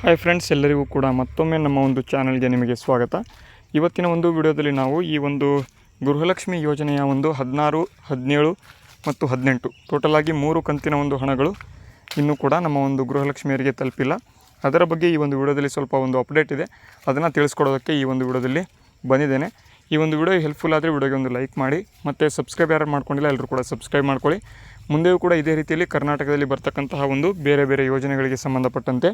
Hi friends ಎಲ್ಲರಿಗೂ ಕೂಡ ಮತ್ತೊಮ್ಮೆ ನಮ್ಮ ಒಂದು ಚಾನಲ್ಗೆ ನಿಮಗೆ ಸ್ವಾಗತ. ಇವತ್ತಿನ ಒಂದು ವಿಡಿಯೋದಲ್ಲಿ ನಾವು ಈ ಒಂದು ಗೃಹಲಕ್ಷ್ಮಿ ಯೋಜನೆಯ ಒಂದು ಹದಿನಾರು, ಹದಿನೇಳು ಮತ್ತು ಹದಿನೆಂಟು ಟೋಟಲಾಗಿ ಮೂರು ಕಂತಿನ ಒಂದು ಹಣಗಳು ಇನ್ನೂ ಕೂಡ ನಮ್ಮ ಒಂದು ಗೃಹಲಕ್ಷ್ಮಿಯರಿಗೆ ತಲುಪಿಲ್ಲ. ಅದರ ಬಗ್ಗೆ ಈ ಒಂದು ವಿಡಿಯೋದಲ್ಲಿ ಸ್ವಲ್ಪ ಒಂದು ಅಪ್ಡೇಟ್ ಇದೆ. ಅದನ್ನು ತಿಳಿಸ್ಕೊಡೋದಕ್ಕೆ ಈ ಒಂದು ವಿಡಿಯೋದಲ್ಲಿ ಬಂದಿದ್ದೇನೆ. ಈ ಒಂದು ವಿಡಿಯೋ ಹೆಲ್ಪ್ಫುಲ್ ಆದರೆ ವಿಡಿಯೋಗೆ ಒಂದು ಲೈಕ್ ಮಾಡಿ, ಮತ್ತು ಸಬ್ಸ್ಕ್ರೈಬ್ ಯಾರು ಮಾಡ್ಕೊಂಡಿಲ್ಲ ಎಲ್ಲರೂ ಕೂಡ ಸಬ್ಸ್ಕ್ರೈಬ್ ಮಾಡ್ಕೊಳ್ಳಿ. ಮುಂದೆಯೂ ಕೂಡ ಇದೇ ರೀತಿಯಲ್ಲಿ ಕರ್ನಾಟಕದಲ್ಲಿ ಬರ್ತಕ್ಕಂತಹ ಒಂದು ಬೇರೆ ಬೇರೆ ಯೋಜನೆಗಳಿಗೆ ಸಂಬಂಧಪಟ್ಟಂತೆ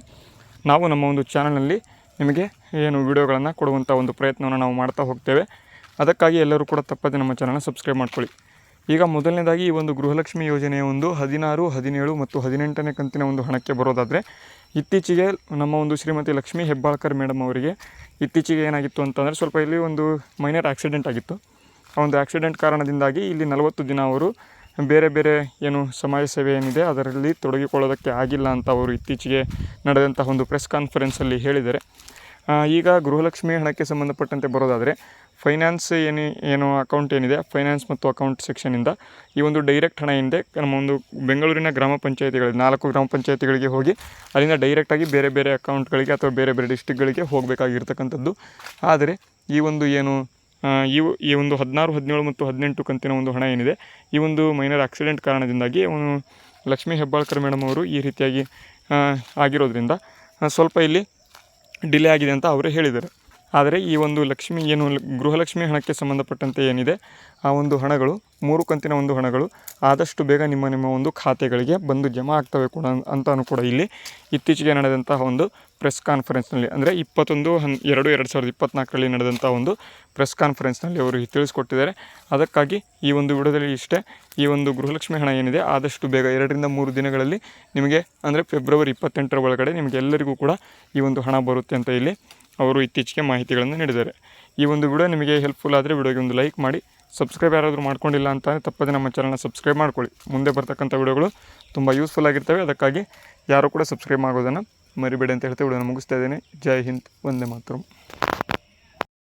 ನಾವು ನಮ್ಮ ಒಂದು ಚಾನಲ್ನಲ್ಲಿ ನಿಮಗೆ ಏನು ವಿಡಿಯೋಗಳನ್ನು ಕೊಡುವಂಥ ಒಂದು ಪ್ರಯತ್ನವನ್ನು ನಾವು ಮಾಡ್ತಾ ಹೋಗ್ತೇವೆ. ಅದಕ್ಕಾಗಿ ಎಲ್ಲರೂ ಕೂಡ ತಪ್ಪದೆ ನಮ್ಮ ಚಾನಲ್ನ ಸಬ್ಸ್ಕ್ರೈಬ್ ಮಾಡ್ಕೊಳ್ಳಿ. ಈಗ ಮೊದಲನೇದಾಗಿ ಈ ಒಂದು ಗೃಹಲಕ್ಷ್ಮಿ ಯೋಜನೆಯ ಒಂದು ಹದಿನಾರು, ಹದಿನೇಳು ಮತ್ತು ಹದಿನೆಂಟನೇ ಕಂತಿನ ಒಂದು ಹಣಕ್ಕೆ ಬರೋದಾದರೆ, ಇತ್ತೀಚೆಗೆ ನಮ್ಮ ಒಂದು ಶ್ರೀಮತಿ ಲಕ್ಷ್ಮೀ ಹೆಬ್ಬಾಳ್ಕರ್ ಮೇಡಮ್ ಅವರಿಗೆ ಇತ್ತೀಚೆಗೆ ಏನಾಗಿತ್ತು ಅಂತಂದರೆ ಸ್ವಲ್ಪ ಇಲ್ಲಿ ಒಂದು ಮೈನರ್ ಆಕ್ಸಿಡೆಂಟ್ ಆಗಿತ್ತು. ಆ ಒಂದು ಆಕ್ಸಿಡೆಂಟ್ ಕಾರಣದಿಂದಾಗಿ ಇಲ್ಲಿ ನಲವತ್ತು ದಿನ ಅವರು ಬೇರೆ ಬೇರೆ ಏನು ಸಮಾಜ ಸೇವೆ ಏನಿದೆ, ಅದರಲ್ಲಿ ತೊಡಗಿಕೊಳ್ಳೋದಕ್ಕೆ ಆಗಿಲ್ಲ ಅಂತ ಅವರು ಇತ್ತೀಚೆಗೆ ನಡೆದಂತಹ ಒಂದು ಪ್ರೆಸ್ ಕಾನ್ಫರೆನ್ಸಲ್ಲಿ ಹೇಳಿದ್ದಾರೆ. ಈಗ ಗೃಹಲಕ್ಷ್ಮಿ ಹಣಕ್ಕೆ ಸಂಬಂಧಪಟ್ಟಂತೆ ಬರೋದಾದರೆ ಫೈನಾನ್ಸ್ ಏನು ಏನು ಅಕೌಂಟ್ ಏನಿದೆ ಫೈನಾನ್ಸ್ ಮತ್ತು ಅಕೌಂಟ್ ಸೆಕ್ಷನಿಂದ ಈ ಒಂದು ಡೈರೆಕ್ಟ್ ಹಣ ಏನಿದೆ ನಮ್ಮ ಒಂದು ಬೆಂಗಳೂರಿನ ಗ್ರಾಮ ಪಂಚಾಯತಿಗಳಿಗೆ ನಾಲ್ಕು ಗ್ರಾಮ ಪಂಚಾಯತಿಗಳಿಗೆ ಹೋಗಿ ಅಲ್ಲಿಂದ ಡೈರೆಕ್ಟಾಗಿ ಬೇರೆ ಬೇರೆ ಅಕೌಂಟ್ಗಳಿಗೆ ಅಥವಾ ಬೇರೆ ಬೇರೆ ಡಿಸ್ಟಿಕ್ಗಳಿಗೆ ಹೋಗಬೇಕಾಗಿರ್ತಕ್ಕಂಥದ್ದು. ಆದರೆ ಈ ಒಂದು ಏನು ಇವು ಈ ಒಂದು ಹದಿನಾರು, ಹದಿನೇಳು ಮತ್ತು ಹದಿನೆಂಟು ಕಂತಿನ ಒಂದು ಹಣ ಏನಿದೆ, ಈ ಒಂದು ಮೈನರ್ ಆಕ್ಸಿಡೆಂಟ್ ಕಾರಣದಿಂದಾಗಿ ಅವನು ಲಕ್ಷ್ಮೀ ಹೆಬ್ಬಾಳ್ಕರ್ ಮೇಡಮ್ ಅವರು ಈ ರೀತಿಯಾಗಿ ಆಗಿರೋದ್ರಿಂದ ಸ್ವಲ್ಪ ಇಲ್ಲಿ ಡಿಲೇ ಆಗಿದೆ ಅಂತ ಅವರೇ ಹೇಳಿದ್ದಾರೆ. ಆದರೆ ಈ ಒಂದು ಲಕ್ಷ್ಮಿ ಏನು ಗೃಹಲಕ್ಷ್ಮಿ ಹಣಕ್ಕೆ ಸಂಬಂಧಪಟ್ಟಂತೆ ಏನಿದೆ, ಆ ಒಂದು ಹಣಗಳು, ಮೂರು ಕಂತಿನ ಒಂದು ಹಣಗಳು ಆದಷ್ಟು ಬೇಗ ನಿಮ್ಮ ನಿಮ್ಮ ಒಂದು ಖಾತೆಗಳಿಗೆ ಬಂದು ಜಮಾ ಆಗ್ತವೆ ಕೂಡ ಅಂತಾನು ಕೂಡ ಇಲ್ಲಿ ಇತ್ತೀಚೆಗೆ ನಡೆದಂತಹ ಒಂದು ಪ್ರೆಸ್ ಕಾನ್ಫರೆನ್ಸ್ನಲ್ಲಿ ಅಂದರೆ ಇಪ್ಪತ್ತೊಂದು ಹನ್, ಎರಡು ಎರಡು ಸಾವಿರದ ಇಪ್ಪತ್ತ್ನಾಲ್ಕರಲ್ಲಿ ನಡೆದಂಥ ಒಂದು ಪ್ರೆಸ್ ಕಾನ್ಫರೆನ್ಸ್ನಲ್ಲಿ ಅವರು ತಿಳಿಸ್ಕೊಟ್ಟಿದ್ದಾರೆ. ಅದಕ್ಕಾಗಿ ಈ ಒಂದು ವಿಡಿಯೋದಲ್ಲಿ ಇಷ್ಟೇ, ಈ ಒಂದು ಗೃಹಲಕ್ಷ್ಮಿ ಹಣ ಏನಿದೆ, ಆದಷ್ಟು ಬೇಗ ಎರಡರಿಂದ ಮೂರು ದಿನಗಳಲ್ಲಿ ನಿಮಗೆ, ಅಂದರೆ ಫೆಬ್ರವರಿ ಇಪ್ಪತ್ತೆಂಟರ ಒಳಗಡೆ ನಿಮಗೆ ಎಲ್ಲರಿಗೂ ಕೂಡ ಈ ಒಂದು ಹಣ ಬರುತ್ತೆ ಅಂತ ಇಲ್ಲಿ ಅವರು ಇತ್ತೀಚೆಗೆ ಮಾಹಿತಿಗಳನ್ನು ನೀಡಿದ್ದಾರೆ. ಈ ಒಂದು ವಿಡಿಯೋ ನಿಮಗೆ ಹೆಲ್ಪ್ಫುಲ್ ಆದರೆ ವಿಡಿಯೋಗೆ ಒಂದು ಲೈಕ್ ಮಾಡಿ ಸಬ್ಸ್ಕ್ರೈಬ್ ಯಾರಾದರೂ ಮಾಡ್ಕೊಂಡಿಲ್ಲ ಅಂತ ತಪ್ಪದೆ ನಮ್ಮ ಚಾನಲ್ನ ಸಬ್ಸ್ಕ್ರೈಬ್ ಮಾಡ್ಕೊಳ್ಳಿ. ಮುಂದೆ ಬರ್ತಕ್ಕಂಥ ವಿಡಿಯೋಗಳು ತುಂಬ ಯೂಸ್ಫುಲ್ ಆಗಿರ್ತವೆ. ಅದಕ್ಕಾಗಿ ಯಾರೂ ಕೂಡ ಸಬ್ಸ್ಕ್ರೈಬ್ ಆಗೋದನ್ನು ಮರಿಬೇಡಿ ಅಂತ ಹೇಳ್ತಾ ವಿಡಿಯೋನ ಮುಗಿಸ್ತಾ ಇದ್ದೇನೆ. ಜೈ ಹಿಂದ್, ವಂದೇ ಮಾತರಂ.